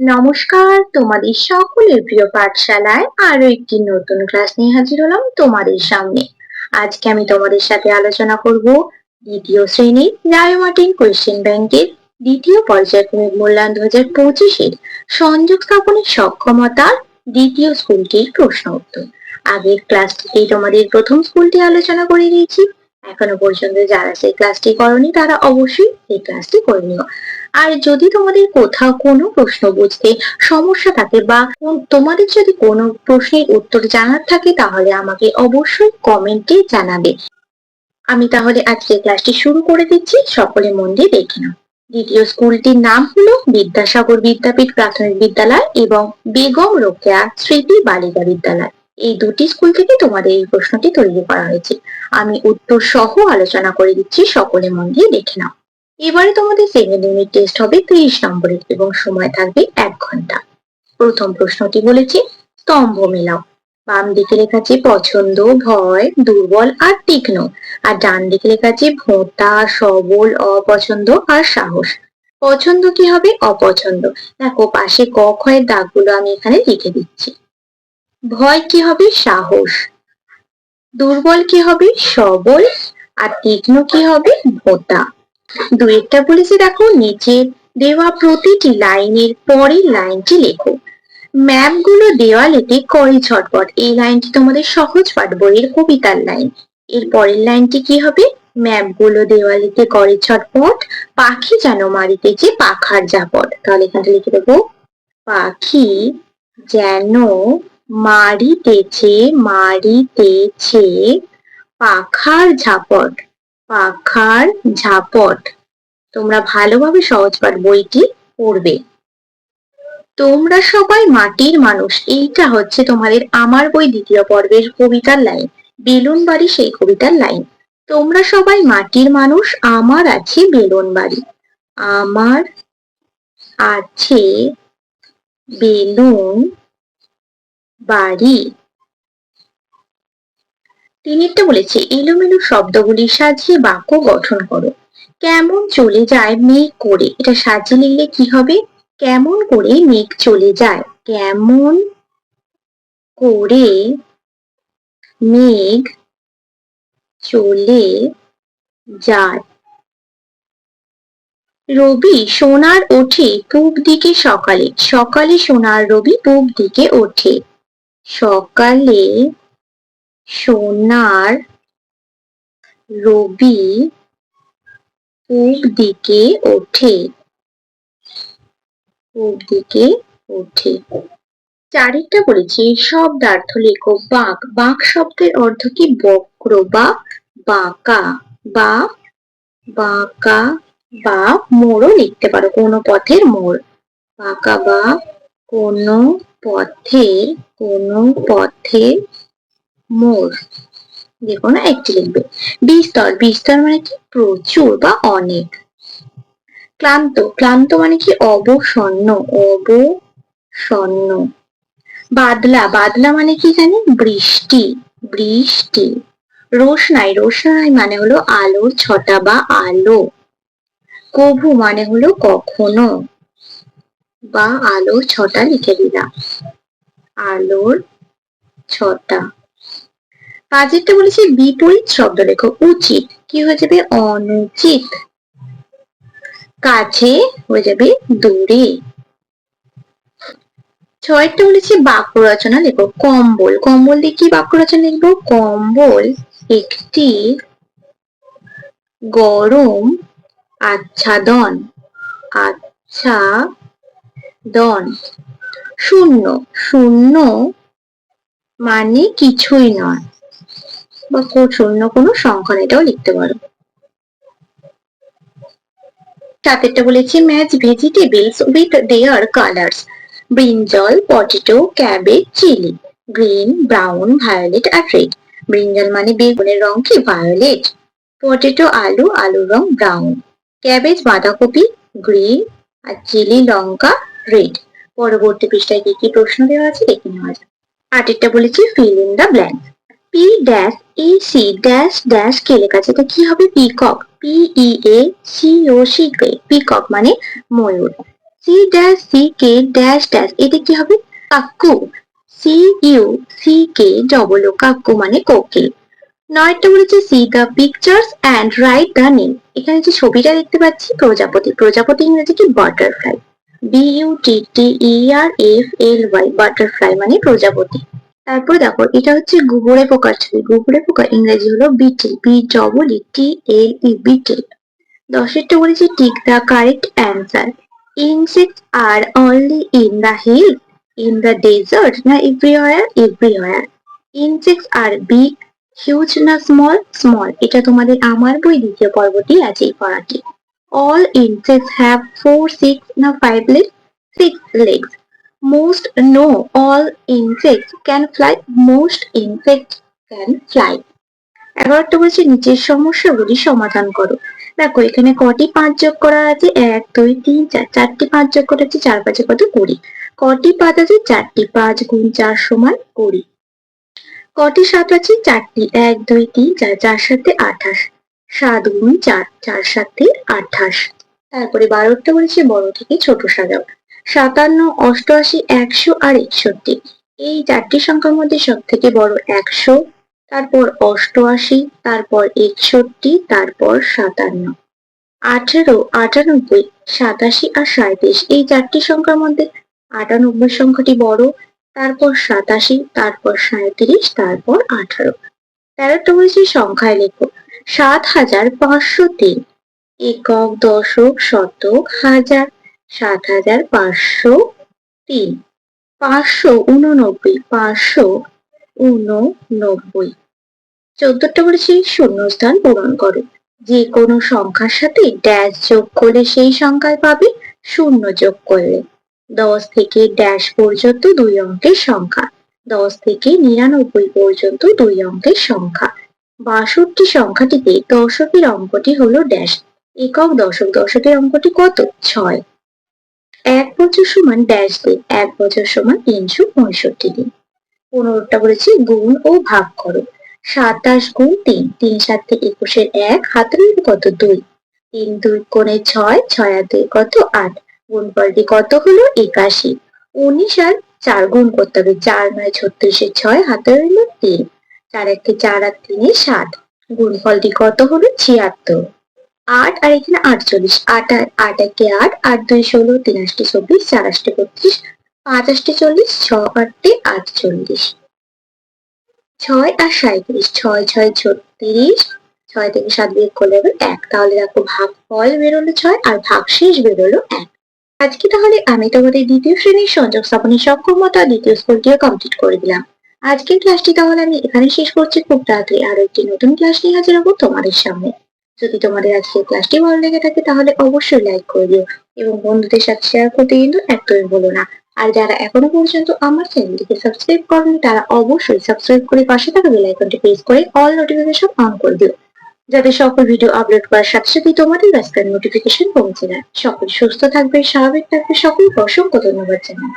নমস্কার, তোমাদের সকলের প্রিয় পাঠশালায় আরও একটি নতুন ক্লাস নিয়ে হাজির হলাম তোমাদের সামনে। আজকে আমি তোমাদের সাথে আলোচনা করব দ্বিতীয় শ্রেণির রায় মার্টিন কোয়েশ্চেন ব্যাংকের দ্বিতীয় পর্যায়ক্রমিক মূল্যায়ন দু হাজার পঁচিশের সংযোগ স্থাপনের সক্ষমতার দ্বিতীয় স্কুলটির প্রশ্ন উত্তর। আগের ক্লাসটিতেই তোমাদের প্রথম স্কুলটি আলোচনা করে দিয়েছি এখনও পর্যন্ত যারা সেই ক্লাসটি করনি, তারা অবশ্যই এই ক্লাসটি করে নিও। আর যদি তোমাদের কোথাও কোনো প্রশ্ন বুঝতে সমস্যা থাকে বা তোমাদের যদি কোনো প্রশ্নের উত্তর জানার থাকে, তাহলে আমাকে অবশ্যই কমেন্টে জানাবে। আমি তাহলে আজকে ক্লাসটি শুরু করে দিচ্ছি, সকলে মন দিয়ে দেখে নাও। দ্বিতীয় স্কুলটির নাম হলো বিদ্যাসাগর বিদ্যাপীঠ প্রাথমিক বিদ্যালয় এবং বেগম রোকেয়া স্মৃতি বালিকা বিদ্যালয়। এই দুটি স্কুল থেকে তোমাদের এই প্রশ্নটি তৈরি করা হয়েছে। আমি উত্তর সহ আলোচনা করে দিচ্ছি, সকলে মন দিয়ে দেখে নাও। এবারে তোমাদের সেকেন্ড ইউনিট টেস্ট হবে তিরিশ নম্বরের এবং সময় থাকবে এক ঘণ্টা। প্রথম প্রশ্নটি বলেছে, স্তম্ভ মেলাও। বাম দিকে লেখা পছন্দ, ভয়, দুর্বল আর তীক্ষ্ণ। আর ডান দিকে লেখা আছে, ভোঁতা, সবল, অপছন্দ আর সাহস। পছন্দ কি হবে? অপছন্দ। দেখো, পাশে ক খয়ের দাগগুলো আমি এখানে লিখে দিচ্ছি। ভয় কি হবে? সাহস। দুর্বল কি হবে? সবল। আর তীক্ষ্ণ কি হবে? ভোঁতা দুয়েরটা বলেছে, দেখো, নিচে দেওয়া প্রতিটি লাইনের পরের লাইনটি লেখো। ম্যাপগুলো দেওয়ালেতে করে ছটপট এই লাইনটি তোমাদের সহজ পাঠ বইয়ের কবিতার লাইন। এর পরের লাইনটি কি হবে? ম্যাপগুলো দেওয়ালেতে করে ছটপট পাখি যেন মারিতেছে পাখার জাপট তাহলে এখানে লিখে দেবো। পাখি যেন মারিতেছে মারিতেছে পাখার ঝাপট পাখার ঝাপট। তোমরা ভালোভাবে সহজ পাঠ বইটি পড়বে। তোমরা সবাই মাটির মানুষ, এইটা হচ্ছে তোমাদের আমার বই দ্বিতীয় পর্বের কবিতার লাইন বেলুন বাড়ি সেই কবিতার লাইন। তোমরা সবাই মাটির মানুষ, আমার আছে বেলুন বাড়ি আমার আছে বেলুন বাড়ি। তিনিরটা বলেছে, এলোমেলো শব্দগুলি সাজিয়ে বাক্য গঠন করো। কেমন চলে যায় মেঘ করে? এটা সাজিয়ে লিখলে কি হবে? কেমন করে মেঘ চলে যায়? কেমন করে মেঘ চলে যায়? রবি সোনার ওঠে পূব দিকে সকালে। সকালে সোনার রবি পূব দিকে ওঠে। সকালে সোনার রবি পূব দিকে ওঠে। পূব দিকে ওঠে। চারিটা বলেছি শব্দার্থ লেখো বাঁক। বাঁক শব্দের অর্থ কি? বক্র বা বাঁকা। বা বাঁকা বা মোড়ও লিখতে পারো, কোনো পথের মোড়। বাঁকা বা কোনো পথের কোনো পথের মোড়। দেখো না, একটি লিখবে। বিস্তর বিস্তর মানে কি? প্রচুর বা অনেক। ক্লান্ত ক্লান্ত মানে কি? অবসন্ন অবসন্ন। বাদলা বাদলা মানে কি জানি বৃষ্টি বৃষ্টি। রোশনাই রোশনাই মানে হলো আলোর ছটা বা আলো। কভু মানে হলো কখনো। বা আলোর ছটা লিখে দিলাম। আলোর ছটা। কাজেরটা বলেছি বিপরীত শব্দ লেখো, উচিত। কি হয়ে যাবে? অনুচিত। কাছে হয়ে যাবে দূরে। ছয়টা বলেছি বাক্য রচনা লেখো, কম্বল। কম্বল দিয়ে কি বাক্য রচনা লিখব? কম্বল একটি গরম আচ্ছাদন। আচ্ছাদন শূন্য। শূন্য মানে কিছুই নয়। বা শূন্য কোনো সংখ্যা এটাও লিখতে পারো। সাতেরটা বলেছি, match, vegetables with their colours. Brinjal potato, cabbage, chilli. Green, brown, violet R red. Brinjal মানে বেগুনের রং কি? ভায়োলেট। পটেটো, আলু, আলুর রং ব্রাউন। ক্যাবেজ, বাঁধাকপি, গ্রিন আর চিলি, লঙ্কা রেড পরবর্তী পৃষ্ঠায় কি কি প্রশ্ন দেওয়া আছে দেখে নেওয়া যাক। আটেরটা বলেছি fill in the blank P dash E C dash dash K লেখা আছে, এটা কি হবে? Peacock P E A C O C K peacock মানে ময়ূর। C dash C K dash dash এটা কি হবে? Cuckoo. C U C K double O cuckoo মানে কোকিল। নয়টা বলেছে see the pictures and write the name এখানে যে ছবিটা দেখতে পাচ্ছি, প্রজাপতি। প্রজাপতি ইংরেজি কি? Butterfly B U E R F L Y butterfly মানে প্রজাপতি। তারপর দেখো, এটা হচ্ছে গুবরে পোকার ছবি। গুবরে পোকা ইংরেজি হলো beetle. B double E T L E beetle দশেরটা বলেছে tick the correct answer insects are only in the hill in the desert না everywhere everywhere insects are big huge না স্মল স্মল এটা তোমাদের আমার বই দ্বিতীয় পর্বটি আছে এই পড়াটি। All insects have four six না five legs six legs most no all insects can fly most insects can fly এগারোটা বলছে নিচের সমস্যাগুলি সমাধান করো। দেখো, এখানে কটি পাঁচ যোগ করা আছে? এক, দুই, তিন, চার। চারটি পাঁচ যোগ করেছে চার পাঁচে কত কুড়ি। কটি পাঁচ আছে? চারটি পাঁচ গুণ চার সমান কুড়ি। কটি সাত আছে? চারটি। এক, দুই, তিন, চার। চার সাথে আঠাশ। সাত গুণ চার চার সাত সাথে আঠাশ। তারপরে বারোটা বলেছে বড় থেকে ছোট সাজাও। সাতান্ন, অষ্টআশি, একশো আর একষট্টি। এই চারটি সংখ্যার মধ্যে সব থেকে বড় একশো, তারপর অষ্টআশি, তারপর একষট্টি, তারপর সাতান্ন। আঠেরো, আটানব্বই, সাতাশি আর সাঁইত্রিশ। এই চারটি সংখ্যার মধ্যে আটানব্বই সংখ্যাটি বড়, তারপর সাতাশি, তারপর সাঁইত্রিশ, তারপর আঠারো। তেরোটা বলছি সংখ্যায় লেখো। সাত হাজার পাঁচশো তিন। একক দশক শতক হাজার সাত হাজার পাঁচশো তিন। পাঁচশো উননব্বই পাঁচশো উননব্বই। চোদ্দটা বলেছি, শূন্যস্থান পূরণ করো। যে কোনো সংখ্যার সাথে ড্যাশ যোগ করলে সেই সংখ্যায় পাবে শূন্য যোগ করলে। দশ থেকে ড্যাশ পর্যন্ত দুই অঙ্কের সংখ্যা। দশ থেকে নিরানব্বই পর্যন্ত দুই অঙ্কের সংখ্যা। বাষট্টি সংখ্যাটিতে দশকের অঙ্কটি হলো ড্যাশ একক দশক দশকের অঙ্কটি কত? ছয়। এক বছর সমান ড্যাশ দিন এক বছর সমান তিনশো পঁয়ষট্টি দিন। পনেরোটা বলেছি গুণ ও ভাগ করো। সাতাশ গুণ তিন তিন সাতে একুশের এক, হাতের কত? দুই। তিন দুই কোণে ছয় ছয় আর দুই কত? আট। গুণফলটি কত হলো? একাশি। উনিশ আর চার গুণ করতে হবে। চার নয় ছত্রিশের ছয় হাতে হইল তিন। চার একটি চার আর তিনে সাত। গুণফলটি কত হলো? ছিয়াত্তর। আট আর এখানে আটচল্লিশ। আট আট একে আট আট দুই ষোলো, তিন আষ্টে চব্বিশ, চার আষ্টে বত্রিশ, পাঁচ আষ্টে চল্লিশ, ছ আটে আটচল্লিশ। ছয় আর সাঁইত্রিশ। ছয় ছয়, ছত্রিশ। ছয় থেকে সাত বিয়োগ করলে এক। তাহলে দেখো ভাগ ফল বেরোলো ছয় আর ভাগ শেষ বেরোলো এক। আজকে তাহলে আমি তোমাদের দ্বিতীয় শ্রেণির সংযোগ স্থাপনের সক্ষমতা দ্বিতীয় স্কুলটিও কমপ্লিট করে দিলাম। আজকের ক্লাসটি তাহলে আমি এখানে শেষ করছি। খুব তাড়াতাড়ি আরও একটি নতুন ক্লাস নিয়ে হাজির হব তোমাদের সামনে। যদি তোমাদের আজকের ক্লাসটি ভালো লেগে থাকে তাহলে অবশ্যই লাইক করে দিও এবং বন্ধুদের সাথে শেয়ার করতে কিন্তু একদমই বলো না। আর যারা এখনও পর্যন্ত আমার চ্যানেলটিকে সাবস্ক্রাইব করেনি, তারা অবশ্যই সাবস্ক্রাইব করে পাশে থাকা বেল আইকনটি প্রেস করে অল নোটিফিকেশন অন করে দিও। যাতে সকল ভিডিও আপলোড করার সাথে সাথে তোমাদের রাস্তার নোটিফিকেশন পৌঁছে যায়। সকল সুস্থ থাকবে স্বাভাবিক থাকবে সকল অসংখ্য ধন্যবাদ জানাই।